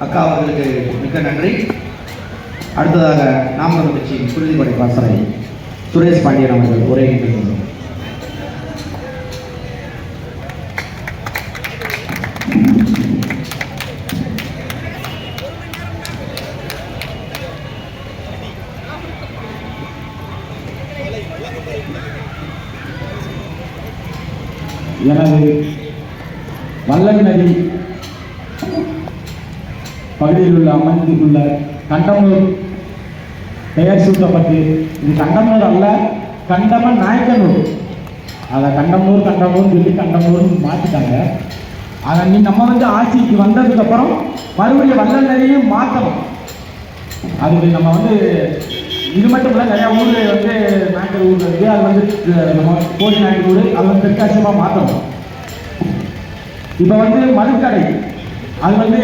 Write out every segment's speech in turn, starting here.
அக்கா அவர்களுக்கு மிக்க நன்றி. அடுத்ததாக நாம் கட்சி குருதிப்படை பாசறை சுரேஷ் பாண்டியன் அவர்கள் உரை எனது வல்லன் நதி பகுதியில் உள்ள அமைந்துள்ள கண்டமூர் பெயர் சூட்டப்பட்டு இது கண்டமூர் அல்ல கண்டமன் நாயக்கனூர். அதை கண்டமூர் கண்டமூர் சொல்லி கண்டமூர்னு மாற்றிட்டாங்க அதை நீ நம்ம வந்து ஆட்சிக்கு வந்ததுக்கப்புறம் மறுபடியும் வல்லல் மாற்றணும் அதுக்கு நம்ம வந்து இது மட்டும் இல்லை நிறையா ஊரில் வந்து நாயக்கர் ஊர் இருக்குது அது வந்து நம்ம கோடி நாயக்கர் ஊர் அது வந்து தெற்காசியமாக மாற்றணும் இப்போ வந்து மதுக்கடை. அது வந்து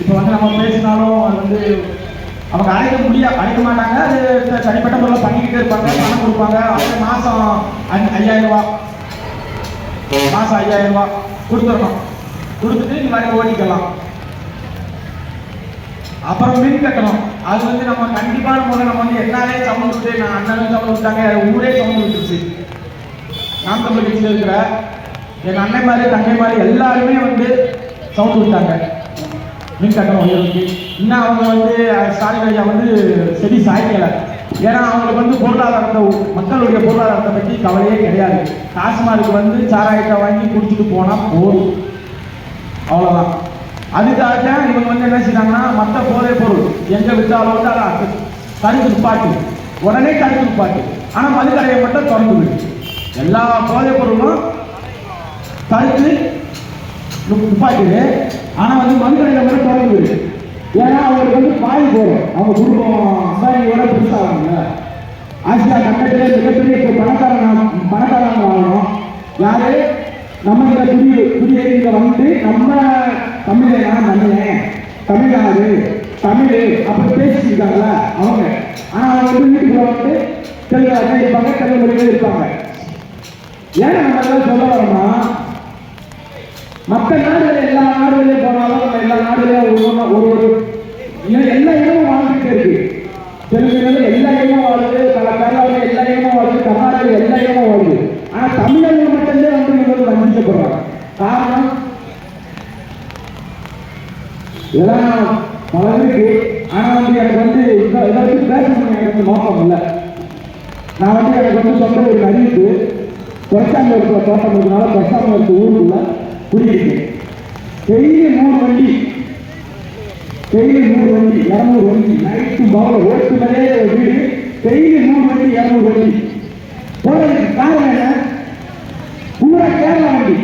இப்போ வந்து நம்ம பேசினாலும் அது வந்து அவங்க அழைக்க முடியா அழைக்க மாட்டாங்க. அது தனிப்பட்ட முறையில் பண்ணிக்கிட்டே இருப்பாங்க பணம் கொடுப்பாங்க. அவங்க மாதம் ஐயாயிரம் ரூபா. மாதம் ஐயாயிரம் ரூபா கொடுத்துடணும். கொடுத்துட்டு நீ வரைக்கும் ஓடிக்கலாம் அப்புறம் மின் கட்டணும். அது வந்து நம்ம கண்டிப்பான முறை நம்ம வந்து என்னாலே சவுண்ட் விட்டு நான் அண்ணனும் சவுண்ட் விட்டாங்க ஊரே சவுண்ட் விட்டுருச்சு நாம் தமிழ் கட்சியில் இருக்கிற என் அண்ணன் மாதிரி தங்கை மாதிரி எல்லாருமே வந்து சவுண்ட் விட்டாங்க மின் கட்டணம் உயர்வுக்கு இன்னும் அவங்க வந்து ஸ்டாலின் ஐயா வந்து செடி சாய்க்கலை. ஏன்னா அவங்களுக்கு வந்து பொருளாதாரத்தை மக்களுடைய பொருளாதாரத்தை பற்றி கவலையே கிடையாது. டாஸ்மார்க்கு வந்து சாராயத்தை வாங்கி குடிச்சிட்டு போனால் போதும். அவ்வளோதான் அதுக்காக இவங்க வந்து என்ன செய்யறாங்கன்னா மற்ற போதைப் பொருள் எங்கே விட்டாலும் வந்து அதை தடுத்து நிப்பாட்டு உடனே தடுத்து நிப்பாட்டு ஆனால் மதுக்கடையை மட்டும் திறந்து விடு. எல்லா போதைப் பொருளும் தடுத்து துப்பாக்கிடு நிப்பாட்டுது ஆனால் வந்து மதுக்கடையை மட்டும் திறந்து ஏன்னா அவங்களுக்கு வந்து பாய் போடும் அவங்க குடும்பம் அம்பானியோட பெருசாகுங்க ஆசியா கண்டத்திலே மிகப்பெரிய இப்போ பணக்காரன் பணக்காரங்க வாழணும். யாரு? நம்ம இந்த புதிய புதிய வந்து நம்ம தமிழனா நான் தமிழ்நாடு தமிழ் அப்படி பேசியிருக்காங்கல்ல அவங்க. ஆனா அவங்க வந்து வீட்டுக்குள்ள வந்து தெலுங்கு இருப்பாங்க தெலுங்கு மொழியில இருப்பாங்க. ஏன் நம்ம சொல்ல வரோம்னா மற்ற நாடுகள் எல்லா நாடுகளையும் போனாலும் நம்ம எல்லா நாடுகளையும் ஒரு ஒரு எல்லா இடமும் வாழ்ந்துட்டு இருக்கு. தெலுங்கு எல்லா இடமும் வாழுது கல- கேரளாவில் எல்லா இடமும் வாழுது கர்நாடகாவில் எல்லா இடமும் வாழுது ஆனா தமிழர்கள் மட்டும்தான் வந்து இவங்க வந்து வஞ்சிக்கப்படுறாங்க. காரணம் இதெல்லாம் பல இருக்கு ஆனா வந்து எனக்கு வந்து இந்த இதை பேசணும் எனக்கு வந்து நோக்கம் இல்லை. நான் வந்து எனக்கு வந்து சொல்ற ஒரு அறிவிப்பு கொரசாங்க இருக்கிற தோட்டம் இருக்கிறனால கொரசாங்க இருக்க ஊருக்குள்ள குடியிருக்கேன் மூணு வண்டி. டெய்லி மூணு வண்டி இரநூறு வண்டி. நைட்டு பவல ஓட்டு மேலே வீடு. மூணு வண்டி இரநூறு வண்டி. போறதுக்கு காரணம் என்ன? பூரா கேரளா வண்டி.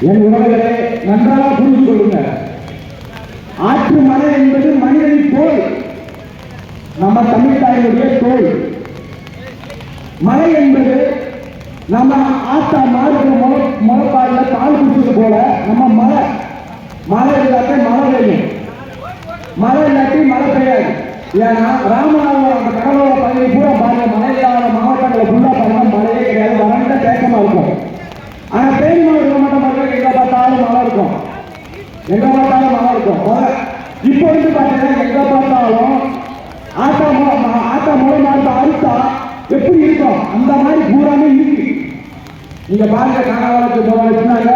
என் உறவுகளே நன்றாக புரிந்து கொள்ளுங்க. ஆற்று மலை என்பது மனிதனின் தோல். நம்ம தமிழ் தாயினுடைய தோல். மலை என்பது நம்ம ஆத்தா மாடுக்கு முளை முளைப்பாடில் பால் குடிச்சது போல நம்ம மழை. மழை இல்லாட்டி மழை பெய்யும். மழை இல்லாட்டி மழை பெய்யாது. ஏன்னா ராமநாதபுரம் அந்த கடலோர பகுதி பூரா பாருங்க மழை இல்லாத மாவட்டங்களை ஃபுல்லா பாருங்க மழையே கிடையாது வறண்ட தேக்கமா இருக்கும் ஆனா தேனி மாவட்டத்தில் மட்டும் பாருங்க எங்க பார்த்தாலும் மழை இருக்கும் எங்க பார்த்தாலும் மழை இருக்கும் முதல்ல இப்போ வந்து பாத்தீங்கன்னா எங்க பார்த்தாலும் ஆட்டா மு- ம- ஆட்டா முறை மாட்டு அறுத்தா எப்படி இருக்கும் அந்த மாதிரி பூராமே இருக்கு நீங்க பாருங்க காணாவளத்து போக வச்சுனாங்க.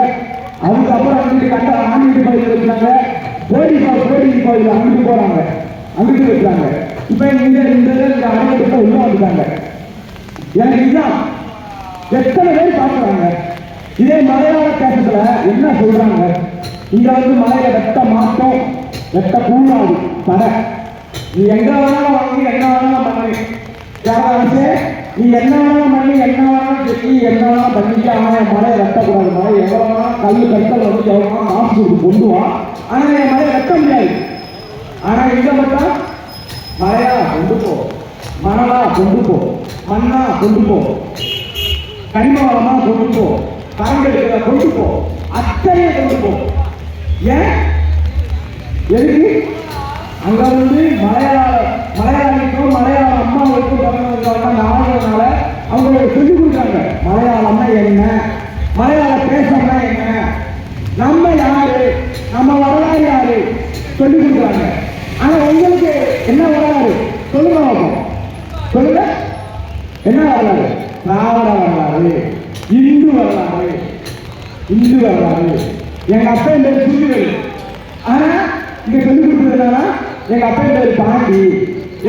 அதுக்கப்புறம் வந்து கட்ட ஆண்டிட்டு கோயில் இருக்காங்க கோடி கோ- கோடி கோயில் அங்கிட்டு போறாங்க. அங்கிட்டு வச்சாங்க இப்ப இந்த இந்த இந்த உள்ள வந்துட்டாங்க. எனக்கு இதுதான் எத்தனை பேர் பார்க்குறாங்க? இதே மலையாள தேசத்துல என்ன சொல்றாங்க? இங்க வந்து மலையில வெட்ட மாட்டோம். வெட்ட கூடாது. தடை நீ எங்க வேணாலும் வாங்கி எங்க வேணாலும் பண்ணி யாராவது நீ என்ன வேணாலும் பண்ணி என்ன வேணாலும் செஞ்சு என்ன வேணாலும் பண்ணிட்டு ஆனா என் மலையை வெட்டக்கூடாது? மலை எவ்வளோ வேணாலும் கல் கற்கள் வந்து எவ்வளோ வேணாலும் காசு கொடுத்து கொண்டு வா. ஆனா என் மலையை வெட்ட முடியாது. ஆனா இங்க மட்டும் மலையா கொண்டு போ. மணலா கொண்டு போ. மண்ணா கொண்டு போ. கனிமவளமா கொண்டு போ. கரண்ட் கொண்டு போ. அத்தனையை கொண்டு போ. ஏன்? எதுக்கு? அங்க வந்து மலையாள வரலாறு திராவிட வரலாறு இந்து வரலாறு இந்து வரலாறு. எங்க அப்பா இந்த புரிதல் ஆனா இங்க சொல்லி கொடுத்ததுனால எங்க அப்பா பேர் பாண்டி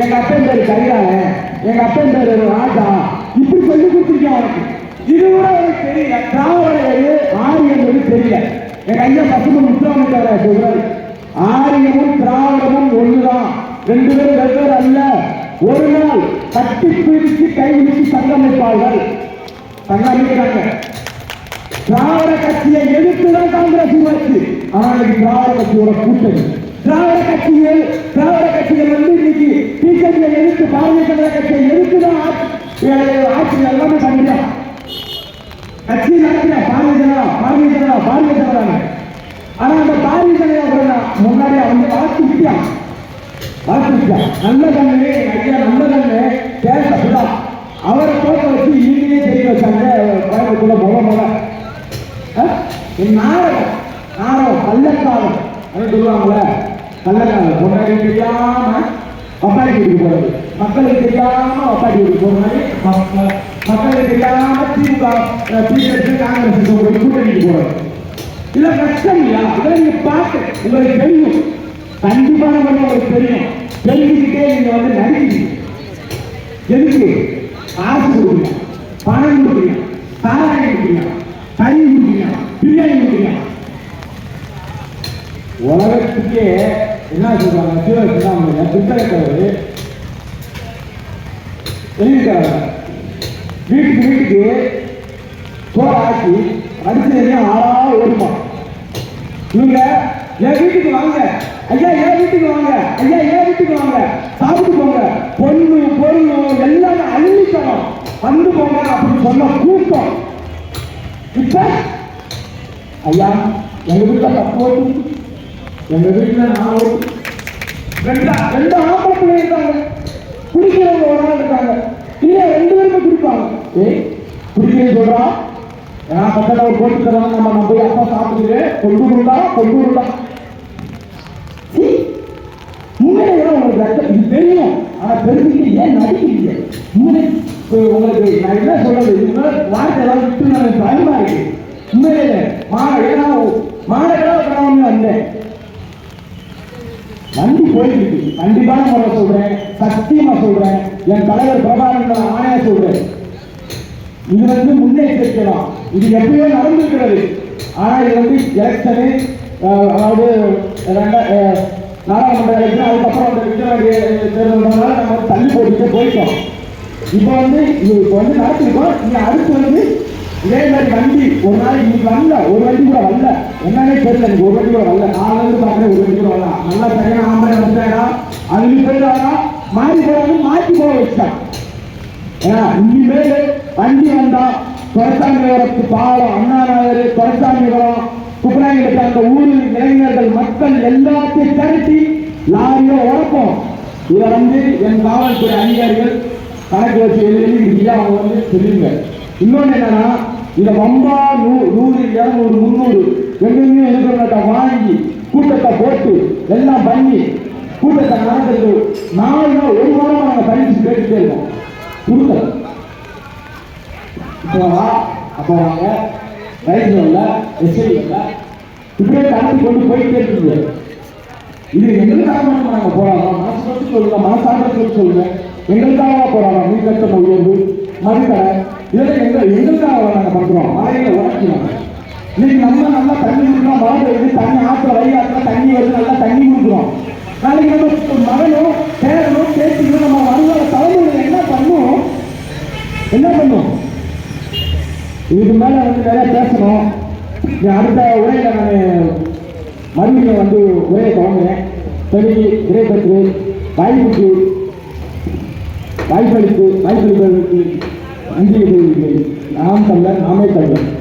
எங்க அப்பா பேர் கரிகாலன் எங்க அப்பா பேர் ராஜா. இப்படி சொல்லி கொடுத்துருக்கேன் அவனுக்கு. இது கூட அவனுக்கு தெரியல. திராவிடங்கிறது ஆரியங்கிறது தெரியல. எங்க ஐயா பசங்க முத்துராமன் சொல்றாரு. ஆரியமும் திராவிடமும் ஒண்ணுதான். ரெண்டு பேரும் வெவ்வேறு அல்ல. கட்டி பிடித்து கைவிடுத்து சங்கமிப்பார்கள் சங்கமிக்கிறாங்க திராவிட கட்சியை எதிர்த்துதான் காங்கிரஸ் உருவாச்சு. ஆனால் இது திராவிட கட்சியோட கூட்டணி. திராவிட கட்சிகள் திராவிட கட்சிகள் வந்து இன்னைக்கு பிஜேபியை எதிர்த்து பாரதிய ஜனதா கட்சியை எதிர்த்துதான் ஆட்சி எல்லாமே பண்ணிட்டான் கட்சி நடத்தின பாரதிய ஜனதா பாரதிய ஜனதா பாரதிய ஜனதா ஆனா அந்த பாரதிய ஜனதா முன்னாடி அவங்க வாக்கு விட்டான் வாக்கு நல்ல கண்ணு ஐயா நல்ல கண்ணு பேசப்படான் அவரை தோற்க வச்சு இவங்களே தெரிய வச்சாங்க கோயம்புத்தூர்ல முத முத. அஹ்? இது கள்ளக்காலம் அப்படின்னு சொல்லுவாங்கல்ல கள்ளக்காலம் பொண்டாடி தெரியாம பப்பாளி வீட்டுக்கு போறது. மக்களுக்கு தெரியாம பப்பாளி வீட்டுக்கு போற மாதிரி மக்களுக்கு தெரியாம திமுக காங்கிரஸ் கூட்டணிக்கு போறது. கஷ்டம் இல்லையா? இதை நீங்க பார்த்து உங்களுக்கு தெரியும். கண்டிப்பான உங்களுக்கு தெரியும். தெரிஞ்சுக்கிட்டே நீங்க வந்து நடிக்கிறீங்க எதுக்கு? காசு கொடுக்குறீங்க பணம் கொடுக்குறீங்க சாராயம் கொடுக்குறீங்க கறி கொடுக்குறீங்க பிரியாணி கொடுக்குறீங்க உலகத்துக்கே என்ன சொல்றாங்க? சிவசிதாமணிய புத்தகத்தவர் எழுதிக்கிறாங்க வீட்டுக்கு வீட்டுக்கு சோறு ஆக்கி அடிச்சு ஆளா ஓடுமா? இவங்க என் வீட்டுக்கு வாங்க? ஐயா என் வீட்டுக்கு வாங்க? ஐயா என் வீட்டுக்கு வாங்க? சாப்பிட்டு போங்க. பொண்ணு பொருள் எல்லாமே அள்ளித்தனம் வந்து போங்க அப்படின்னு சொன்ன கூட்டம். இப்ப? ஐயா எங்க வீட்டுல தப்பு எங்க வீட்டுல நான் ரெண்டு ரெண்டு ஆம்பளை பிள்ளை இருக்காங்க. குடிக்கிறவங்க ஒரு இருக்காங்க. இல்ல ரெண்டு பேருமே குடிப்பாங்க. ஏய் குடிக்கிறேன்னு சொல்றான் ஏன்னா பக்கத்தில் ஒரு போட்டு தராங்க. நம்ம நம்ம போய் அப்பா சாப்பிட்டுட்டு கொண்டு உருண்டா கொண்டு உருண்டா உண்மையிலே உங்களுக்கு ரத்தம் இது தெரியும் ஆனா தெரிஞ்சுக்கிட்டு ஏன் நடிக்கிறீங்க உண்மையிலே உங்களுக்கு நான் என்ன சொல்றது இது மேல வார்த்தை எல்லாம் விட்டு நான் பயமா இருக்கு உண்மையிலே மாட ஏன்னா மாடெல்லாம் கணவன் வந்தேன் நன்றி போயிருக்கு கண்டிப்பான முறை சொல்றேன் சத்தியமா சொல்றேன் என் தலைவர் பிரபாகரன் ஆணையா சொல்றேன் இது வந்து முன்னெச்சரிக்கை தான் இது எப்பயோ நடந்திருக்கிறது. ஆனா இது வந்து எலெக்ஷனு அதாவது ரெண்டா நாடாளுமன்ற எலெக்ஷன் அதுக்கப்புறம் அந்த விஜயவாடி தேர்தல்னால நம்ம தள்ளி போட்டுட்டு போயிட்டோம். இப்போ வந்து இப்போ வந்து நடத்திருக்கோம் நீங்க அடுத்து வந்து இதே மாதிரி வண்டி ஒரு நாளைக்கு இன்னைக்கு வரல. ஒரு வண்டி கூட வரல. என்னன்னே தெரியல எனக்கு ஒரு வண்டி கூட வரல. நாலு வந்து பார்க்குறேன் ஒரு வண்டி கூட வரலாம் நல்லா சரியான ஆம்பளை வந்துட்டாடா அதுக்கு போயிடாடா மாறி போறாங்க மாற்றி போக வச்சுட்டான். ஏன்னா இனிமேல் வண்டி வந்தா துரசாமிபுரத்து பாவம். அண்ணா நகர் துரசாமிபுரம் குப்பநாயகத்தில் அந்த ஊர் இளைஞர்கள் மக்கள் எல்லாத்தையும் கருத்தி லாரியை உழப்போம் இதை வந்து என் காவல்துறை அதிகாரிகள் கணக்கு வச்சு எழுதியா அவங்க வந்து சொல்லுங்க இன்னொன்று என்னன்னா இதை வம்பா நூ நூறு இரநூறு முந்நூறு எங்கேயுமே இருக்கிறவங்கள்ட்ட வாங்கி கூட்டத்தை போட்டு எல்லாம் பண்ணி கூட்டத்தை நடந்தது நாலு நாள் ஒரு வாரம் நாங்கள் பயிற்சி கேட்டுட்டே இருக்கோம். கொடுக்கல இப்போ வா அப்போ வாங்க. ரைட் இல்லை எஸ்ஐ இல்லை இப்படியே தாண்டி கொண்டு போயிட்டே இருக்குது இது எங்களுக்காக மட்டும் நாங்கள் போராடுறோம். மனசு மட்டும் சொல்லுங்க மனசாக சொல்லுங்க. எங்களுக்காக போராடுறோம். நீ கட்ட உயர்வு மறுக்கடை இதெல்லாம் எங்க எங்களுக்காக நாங்கள் பண்றோம் மழையில உடக்கிறோம் இன்னைக்கு நம்ம நல்லா தண்ணி குடிக்கிறோம். மழை பெய்யுது தண்ணி ஆற்ற வழியாற்றுல தண்ணி வருது. நல்லா தண்ணி குடிக்கிறோம். நாளைக்கு நம்ம மகனும் பேரனும் பேத்திகளும் நம்ம வருவார தலைமுறை என்ன பண்ணும்? என்ன பண்ணும்? இதுக்கு மேல வந்து நிறைய பேசணும். இங்க அடுத்த உரையில நான் மறுபடியும் வந்து உரையை தொடங்குறேன். சரி விடைபெற்று வாய்ப்புக்கு வாய்ப்பளித்து வாய்ப்பளிப்பதற்கு நன்றி தெரிவிக்கிறேன் நாம் தமிழர் நாமே தமிழர்.